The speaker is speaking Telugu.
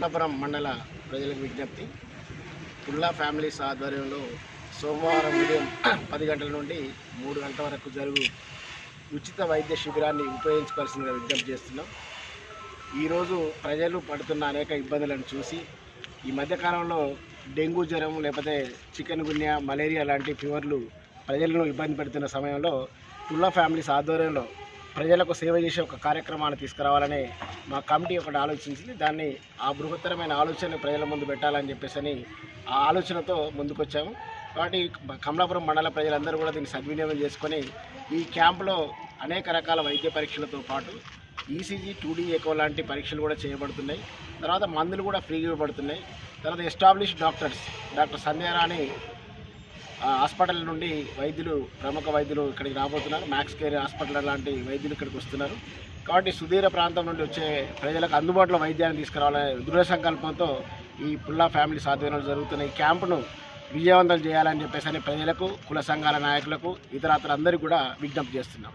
రత్నపురం మండల ప్రజలకు విజ్ఞప్తి. పుల్లా ఫ్యామిలీస్ ఆధ్వర్యంలో సోమవారం ఉదయం పది గంటల నుండి మూడు గంటల వరకు జరుగు ఉచిత వైద్య శిబిరాన్ని ఉపయోగించుకోవాల్సిందిగా విజ్ఞప్తి చేస్తున్నాం. ఈరోజు ప్రజలు పడుతున్న అనేక ఇబ్బందులను చూసి ఈ మధ్యకాలంలో డెంగ్యూ జ్వరం లేకపోతే చికెన్ గున్యా మలేరియా లాంటి ఫీవర్లు ప్రజలను ఇబ్బంది పెడుతున్న సమయంలో పుల్లా ఫ్యామిలీస్ ఆధ్వర్యంలో ప్రజలకు సేవ చేసే ఒక కార్యక్రమాన్ని తీసుకురావాలని మా కమిటీ ఒకటి ఆలోచించింది. దాన్ని ఆ బృహత్తరమైన ఆలోచన ప్రజల ముందు పెట్టాలని చెప్పేసి ఆ ఆలోచనతో ముందుకొచ్చాము. కాబట్టి కమలాపురం మండల ప్రజలందరూ కూడా దీన్ని సద్వినియోగం చేసుకొని ఈ క్యాంపులో అనేక రకాల వైద్య పరీక్షలతో పాటు ఈసీజీ టూడీ ఎకో లాంటి పరీక్షలు కూడా చేయబడుతున్నాయి. తర్వాత మందులు కూడా ఫ్రీగా ఇవ్వబడుతున్నాయి. తర్వాత establish doctors doctor Sandhyarani hospital నుండి వైద్యులు ప్రముఖ వైద్యులు ఇక్కడికి రాబోతున్నారు. మ్యాక్స్ కేర్ హాస్పిటల్ లాంటి వైద్యులు ఇక్కడికి వస్తున్నారు. కాబట్టి సుదీర ప్రాంతం నుండి వచ్చే ప్రజలకు అందుబాటులో వైద్యాన్ని తీసుకురావాలనే దృఢ సంకల్పంతో ఈ పుల్లా ఫ్యామిలీ ఆధ్వర్యంలో జరుగుతున్న ఈ క్యాంపును విజయవంతం చేయాలని చెప్పేసి ప్రజలకు కుల సంఘాల నాయకులకు ఇతరాతరందరికీ కూడా విజ్ఞప్తి చేస్తున్నాం.